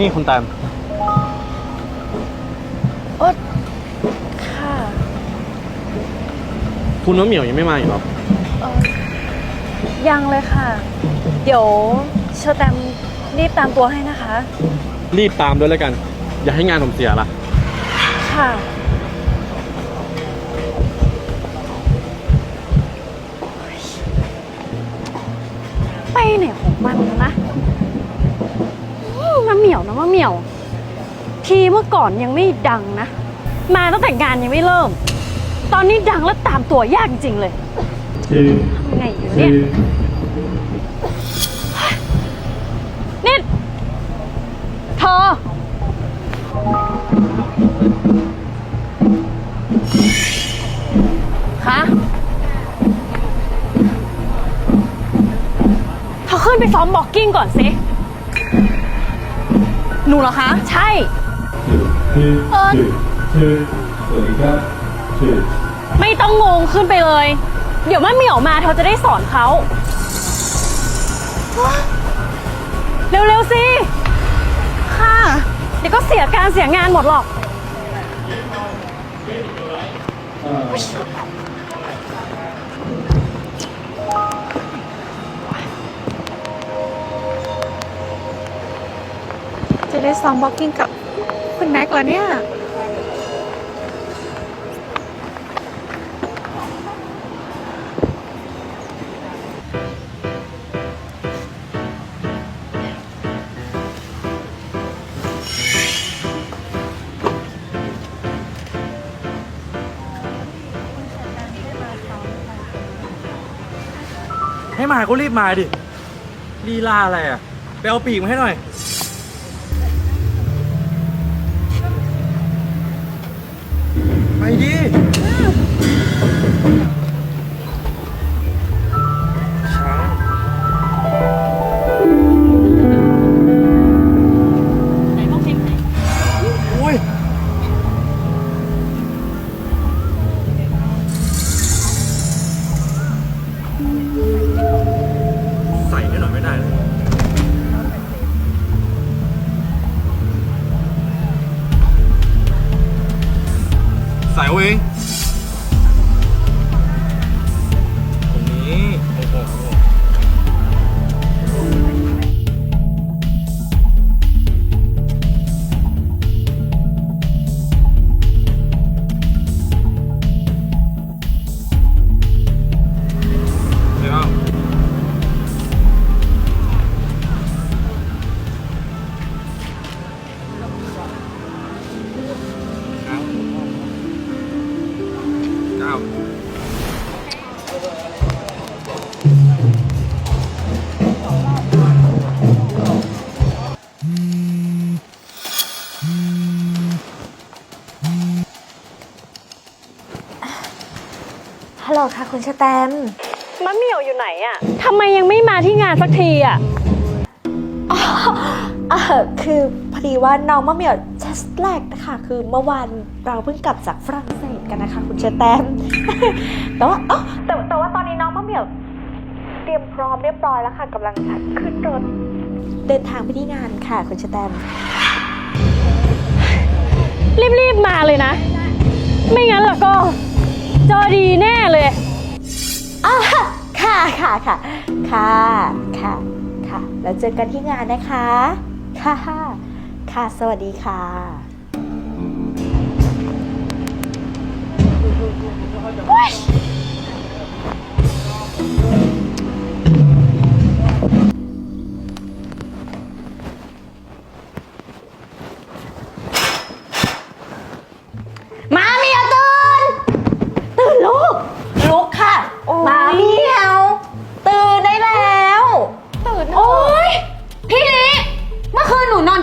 นี่คุณแตมโอ๊ยค่ะคุณมะเหมียวยังไม่มาอีกเหรอเอ่อยังเลยค่ะ เดี๋ยวเชอร์แตมรีบตามตัวให้นะคะ รีบตามด้วยแล้วกัน อย่าให้งานผมเสียละค่ะ ไปไหนของมันนะอื เหนียวนะมะเหมียว ทีเมื่อก่อนยังไม่ดังนะ มาตั้งแต่งานยังไม่เริ่ม ตอนนี้ดังแล้วตามตัวยากจริงเลยทำไงอยู่เนี่ยนี่เธอคะเธอขึ้นไปซ้อมบ็อกกิ้งก่อนสิ หนูเหรอคะ ใช่ เออชื่อสวัสดีครับชื่อไม่ต้องงงขึ้นไปเลย เดี๋ยวแม่เหมียวมาเธอจะได้สอนเขาเร็วๆสิ ค่ะ เดี๋ยวก็เสียการเสียงานหมดหรอก จะได้ซ้อมบ็อกกิ้งกับคุณแม็กซ์เหรอเนี่ยให้มาก็รีบมาดิลีลาอะไรอะ ไปเอาปีกมาให้หน่อย ดิ ฮัลโหลค่ะคุณชะแตมมะเหมียวอยู่ไหนอะทำไมยังไม่มาที่งานสักทีอะเออคือพอดีว่าน้องมะเหมี่ยว just lag นะคะคือเมื่อวานเราเพิ่งกลับจากฝรั่งเศสกันนะคะคุณชะแตมแต่ว่าอ๋อแต่แต่ว่าตอนนี้น้องมะเหมี่ยว เตรียมพร้อมเรียบร้อยแล้วค่ะกำลังจะขึ้นรถ เดินทางไปที่งานค่ะคุณชะแตมรีบๆมาเลยนะ ไม่งั้นแล้วก็ เจอดีแน่เลย อ่าค่ะค่ะค่ะ ค่ะ ค่ะ ค่ะ แล้วเจอกันที่งานนะคะ ค่ะ ค่ะ สวัสดีค่ะม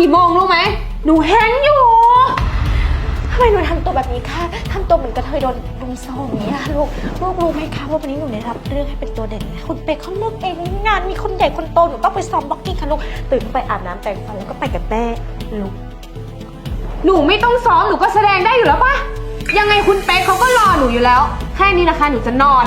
กี่โมงรู้ไหม หนูเห็นอยู่ ทำไมหนูทำตัวแบบนี้คะทำตัวเหมือนกระเทยโดนลุมโซ่อย่างนี้ยลูก ลูกรู้ไหมคะว่าวันนี้หนูได้รับเรื่องให้เป็นตัวเด่นคุณเป๊กเขาเลือกเองงานมีคนใหญ่คนโตหนูต้องไปซ้อมบ็อกกิ้งค่ะลูก ตื่นไปอาบน้ำแต่งฟันแล้วก็ไปกับแม่ลูก หนูไม่ต้องซ้อมหนูก็แสดงได้อยู่แล้วปะยังไงคุณเป๊กเขาก็รอหนูอยู่แล้ว แค่นี้นะคะหนูจะนอน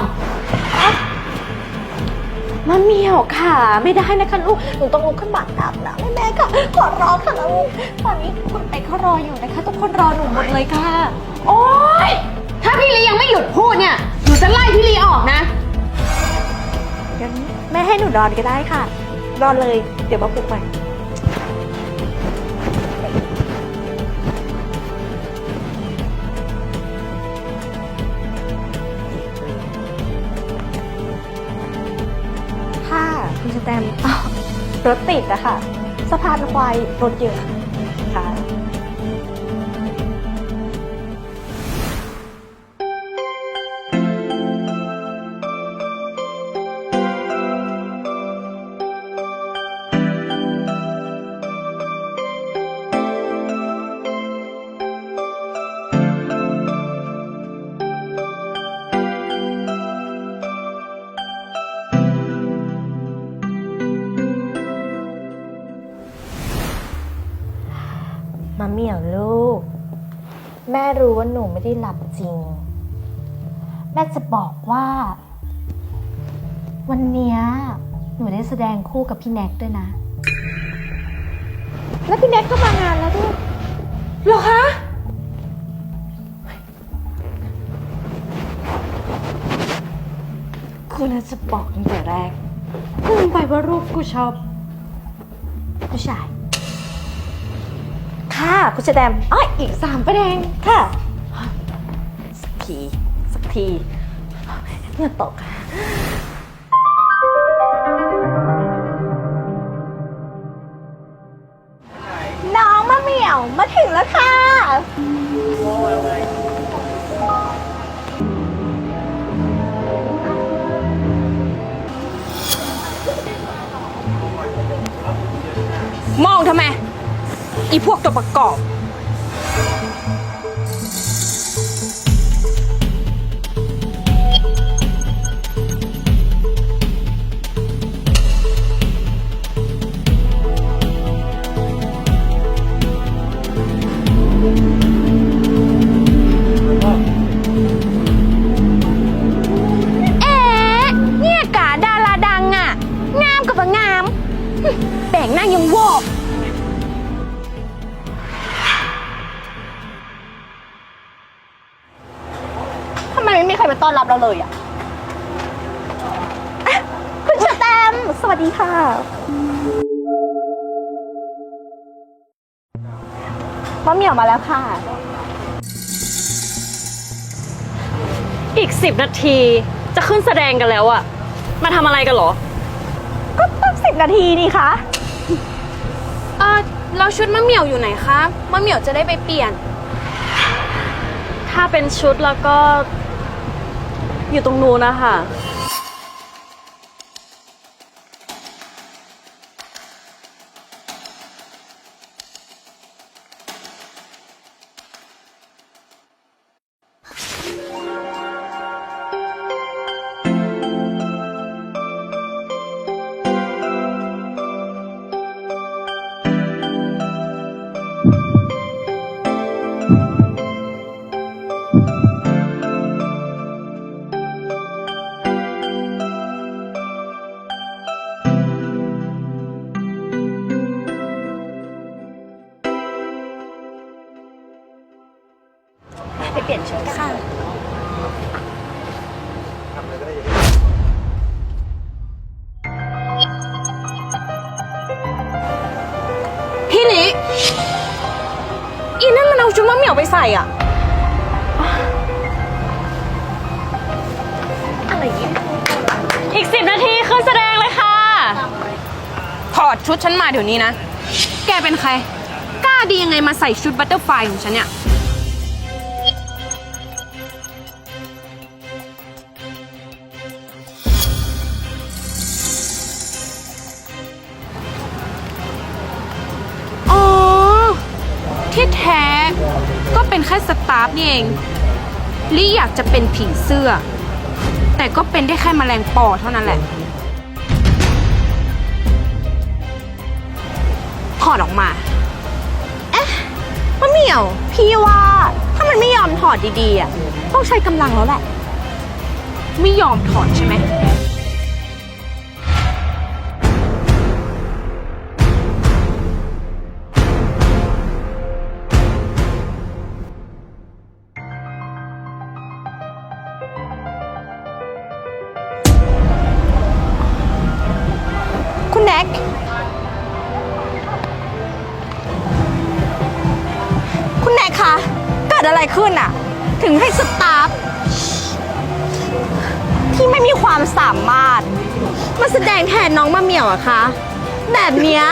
มะเหมียวค่ะ ไม่ได้นะคะลูก หนูต้องลุกขึ้นมาอาบน้ำให้แม่ค่ะ ขอร้องค่ะลูก ตอนนี้คุณเป็ดเขารออยู่นะคะ ทุกคนรอหนูหมดเลยค่ะ โอ๊ย ถ้าพี่ลียังไม่หยุดพูดเนี่ย หนูจะไล่พี่ลีออกนะ งั้นแม่ให้หนูนอนก็ได้ค่ะ นอนเลย เดี๋ยวมาปลุกใหม่ สแตมรถติดอะค่ะ สะพานควายรถเยอะ มาเหมี่ยวลูก แม่รู้ว่าหนูไม่ได้หลับจริง แม่จะบอกว่า วันเนี้ยหนูได้แสดงคู่กับพี่แน็กด้วยนะ แล้วพี่แน็กก็มางานแล้วด้วยเหรอคะกูน่าจะบอกตั้งแต่แรกกูไปว่ารูปกูชอบผู้ชาย ค่ะคุณแสดงอ้ออีกสามประเด็นค่ะ สักที สักทีเนี่ยตกน้องมะเหมี่ยวมาถึงแล้วค่ะ พวกตัวประกอบ ต้อนรับเราเลยอะอะคุณชะแตมป์สวัสดีค่ะ มะเหมี่ยวมาแล้วค่ะ อีกสิบนาทีจะขึ้นแสดงกันแล้วอะมาทำอะไรกันเหรอ ก็ตั้งสิบนาทีนี่คะ เออเราชุดมะเหมี่ยวอยู่ไหนคะมะเหมี่ยวจะได้ไปเปลี่ยน ถ้าเป็นชุดแล้วก็ อยู่ตรงนู้นนะคะ เอาชุดมะเหมี่ยวไปใส่อะ อะไรเนี่ยอีกสิบนาทีขึ้นแสดงเลยค่ะ ถอดชุดฉันมาเดี๋ยวนี้นะ แกเป็นใคร กล้าดียังไงมาใส่ชุดบัตเตอร์ไฟของฉันเนี่ย อ๋อ ที่แท้ เป็นแค่สตาฟนี่เองลิอยากจะเป็นผีเสื้อ แต่ก็เป็นได้แค่แมลงปอเท่านั้นแหละถอดออกมามะเหมี่ยว พี่ว่า ถ้ามันไม่ยอมถอดดีๆอะต้องใช้กำลังแล้วแหละ ไม่ยอมถอดใช่ไหม แสดงแทนน้องมะเหมี่ยวอะคะ แบบเนี้ย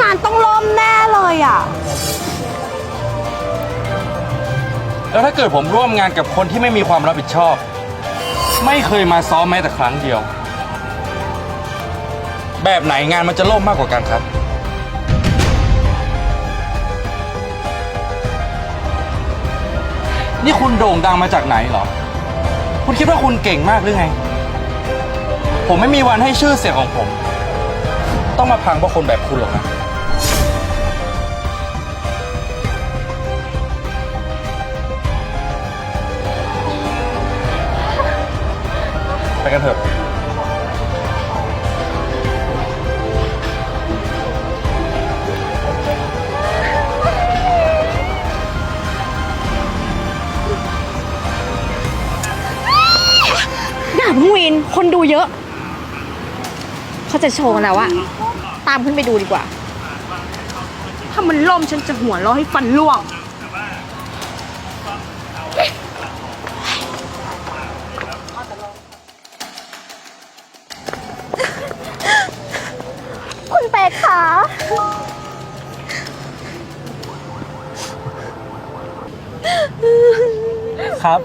งานต้องล่มแน่เลยอะแล้วถ้าเกิดผมร่วมงานกับคนที่ไม่มีความรับผิดชอบ ไม่เคยมาซ้อมแม้แต่ครั้งเดียว แบบไหนงานมันจะล่มมากกว่ากันครับ นี่คุณโด่งดังมาจากไหนเหรอ คุณคิดว่าคุณเก่งมากหรือไง ผมไม่มีวันให้ชื่อเสียงของผม ต้องมาพังเพราะคนแบบคุณหรอกนะ ไปกันเถอะอย่าเพิ่งวิน คนดูเยอะ จะโชว์แล้วอะตามขึ้นไปดูดีกว่า ถ้ามันล่มฉันจะหัวเราะให้ฟันร่วง คุณเป๊กคะครับ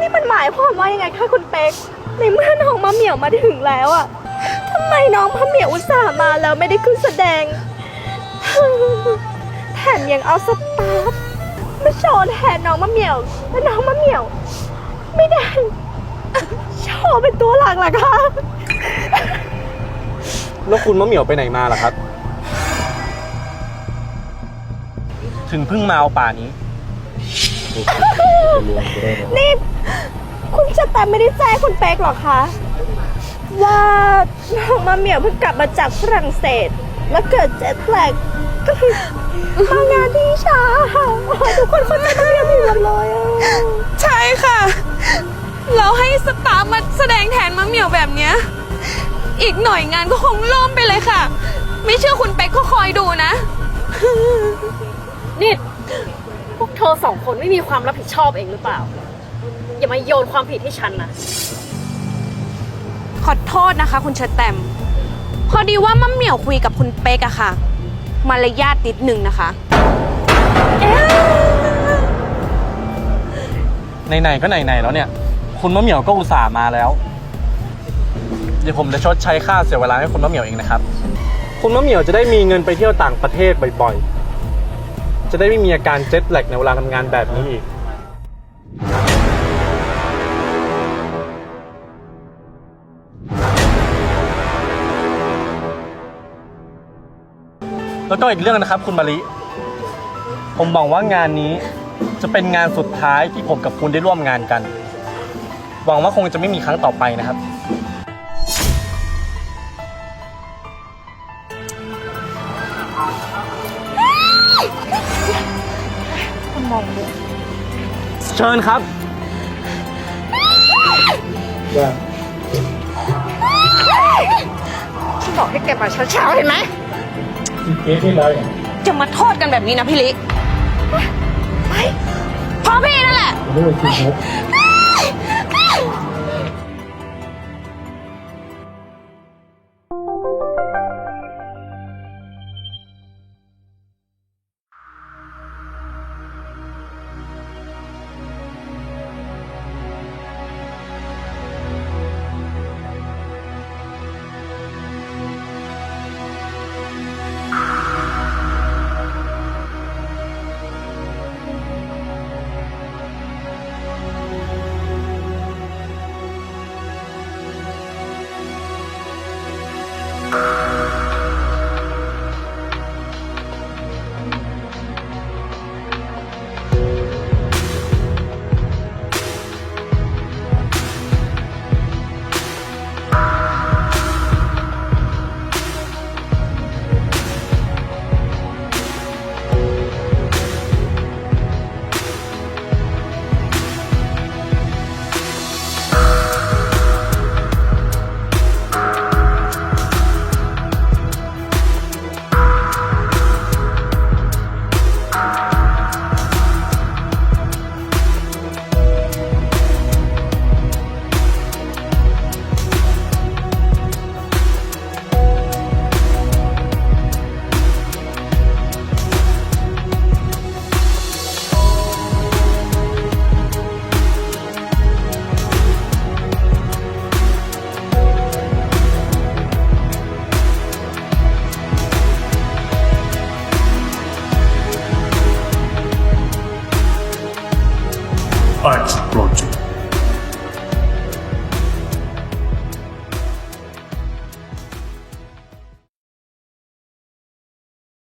นี่มันหมายความว่ายังไงคะคุณเป๊กในเมื่อน้องมะเหมี่ยวมาถึงแล้วอะทำไมน้องมะเหมี่ยวอุตส่าห์มาแล้วไม่ได้ขึ้นแสดง แถมยังเอาสตาฟมาโชว์แทนน้องมะเหมี่ยวและน้องมะเหมี่ยว ไม่ได้ โชว์เป็นตัวหลักเหรอคะแล้วคุณมะเหมี่ยวไปไหนมาล่ะครับ ถึงเพิ่งมาเอาป่านี้ นี่ คุณจะแต่ไม่ได้แจ้งคุณเป๊กหรอคะ ว่าน้องมะเหมี่ยวเพิ่งกลับมาจากฝรั่งเศส แล้วเกิดเจ็ตแลกก็เลยมางานที่ช้าค่ะทุกคนเข้าใจมะเหมี่ยวผิดหมดเลยอะใช่ค่ะ เราให้สตาฟมาแสดงแทนมะเหมี่ยวแบบเนี้ย อีกหน่อยงานก็คงล่มไปเลยค่ะ ไม่เชื่อคุณเป๊กก็คอยดูนะ นี่พวกเธอสองคนไม่มีความรับผิดชอบเองหรือเปล่า อย่ามาโยนความผิดให้ฉันนะ ขอโทษนะคะ คุณเชอแตม พอดีว่ามะเหมี่ยวคุยกับคุณเป๊กอะค่ะ มารยาทนิดหนึ่งนะคะ ไหนๆก็ไหนๆแล้วเนี่ย คุณมะเหมี่ยวก็อุตส่าห์มาแล้ว เดี๋ยวผมจะชดใช้ค่าเสียเวลาให้คุณมะเหมี่ยวเองนะครับ คุณมะเหมี่ยวจะได้มีเงินไปเที่ยวต่างประเทศบ่อยๆ จะได้ไม่มีอาการเจ็ตแลกในเวลาทำงานแบบนี้อีก แล้วก็อีกเรื่องนะครับ คุณมาริผมหวังว่างานนี้จะเป็นงานสุดท้ายที่ผมกับคุณได้ร่วมงานกัน หวังว่าคงจะไม่มีครั้งต่อไปนะครับเชิญครับที่บอกให้แกมาเช้าๆเห็นไหม เก๊ที่ไรจะมาโทษกันแบบนี้นะพี่ลิไปเพราะพี่นั่นแหละเรื่องคุณนก